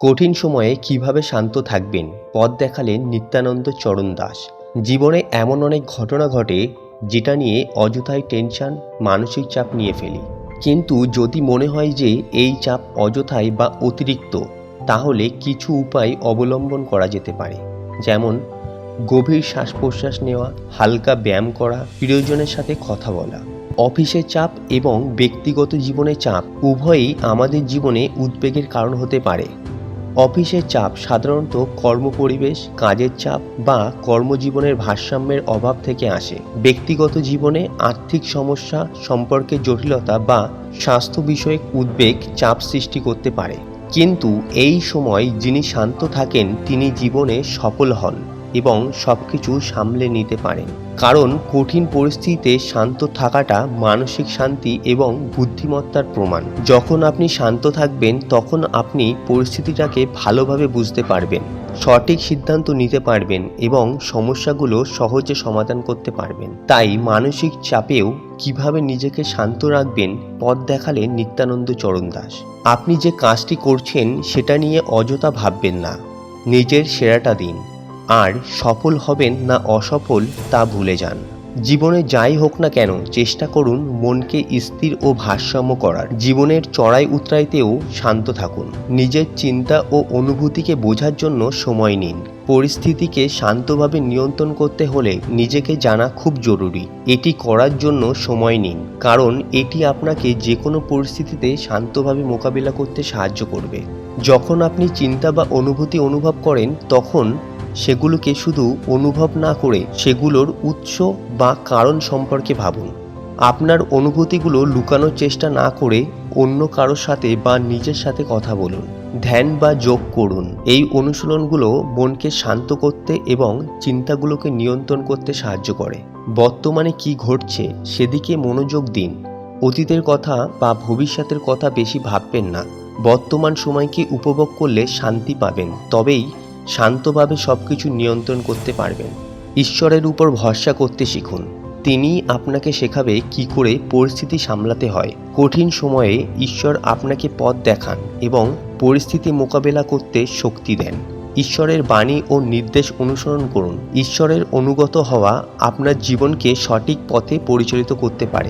কঠিন সময়ে কীভাবে শান্ত থাকবেন, পথ দেখালেন নিত্যানন্দ চরণ দাস। জীবনে এমন অনেক ঘটনা ঘটে, যেটা নিয়ে অযথাই টেনশন মানসিক চাপ নিয়ে ফেলি। কিন্তু যদি মনে হয় যে এই চাপ অযথাই বা অতিরিক্ত, তাহলে কিছু উপায় অবলম্বন করা যেতে পারে। যেমন, গভীর শ্বাস প্রশ্বাস নেওয়া, হালকা ব্যায়াম করা, প্রিয়জনের সাথে কথা বলা। অফিসের চাপ এবং ব্যক্তিগত জীবনে চাপ উভয়ই আমাদের জীবনে উদ্বেগের কারণ হতে পারে। অফিসের চাপ সাধারণত কর্মপরিবেশ, কাজের চাপ বা কর্মজীবনের ভারসাম্যের অভাব থেকে আসে। ব্যক্তিগত জীবনে আর্থিক সমস্যা, সম্পর্কে জটিলতা বা স্বাস্থ্য বিষয়ক উদ্বেগ চাপ সৃষ্টি করতে পারে। কিন্তু এই সময় যিনি শান্ত থাকেন, তিনি জীবনে সফল হন। এবং সব কিছু সামলে নিতে পারেন। কারণ কঠিন পরিস্থিতিতে শান্ত থাকাটা মানসিক শান্তি এবং বুদ্ধিমত্তার প্রমাণ। যখন আপনি শান্ত থাকবেন, তখন আপনি পরিস্থিতিটাকে ভালোভাবে বুঝতে পারবেন, সঠিক সিদ্ধান্ত নিতে পারবেন এবং সমস্যাগুলো সহজে সমাধান করতে পারবেন। তাই মানসিক চাপেও কীভাবে নিজেকে শান্ত রাখবেন, পথ দেখালেন নিত্যানন্দ চরণ দাস। আপনি যে কাজটি করছেন, সেটা নিয়ে অযথা ভাববেন না। নিজের সেরাটা দিন। আর সফল হবেন না অসফল তা ভুলে যান। জীবনে যাই হোক না কেন, চেষ্টা করুন মনকে স্থির ও ভারসাম্য করার। জীবনের চড়াই উতরাইতেও শান্ত থাকুন। নিজের চিন্তা ও অনুভূতিকে বোঝার জন্য সময় নিন। পরিস্থিতিকে শান্তভাবে নিয়ন্ত্রণ করতে হলে নিজেকে জানা খুব জরুরি। এটি করার জন্য সময় নিন। কারণ এটি আপনাকে যে কোনো পরিস্থিতিতে শান্তভাবে মোকাবিলা করতে সাহায্য করবে। যখন আপনি চিন্তা বা অনুভূতি অনুভব করেন, তখন সেগুলোকে শুধু অনুভব না করে সেগুলোর উৎস বা কারণ সম্পর্কে ভাবুন। আপনার অনুভূতিগুলো লুকানোর চেষ্টা না করে অন্য কারোর সাথে বা নিজের সাথে কথা বলুন। ধ্যান বা যোগ করুন। এই অনুশীলনগুলো মনকে শান্ত করতে এবং চিন্তাগুলোকে নিয়ন্ত্রণ করতে সাহায্য করে। বর্তমানে কি ঘটছে সেদিকে মনোযোগ দিন। অতীতের কথা বা ভবিষ্যতের কথা বেশি ভাববেন না। বর্তমান সময়কে উপভোগ করলে শান্তি পাবেন। তবেই শান্তভাবে সব কিছু নিয়ন্ত্রণ করতে পারবেন। ঈশ্বরের উপর ভরসা করতে শিখুন। তিনি আপনাকে শেখাবে কি করে পরিস্থিতি সামলাতে হয়। কঠিন সময়ে ঈশ্বর আপনাকে পথ দেখান এবং পরিস্থিতি মোকাবেলা করতে শক্তি দেন। ঈশ্বরের বাণী ও নির্দেশ অনুসরণ করুন। ঈশ্বরের অনুগত হওয়া আপনার জীবনকে সঠিক পথে পরিচালিত করতে পারে।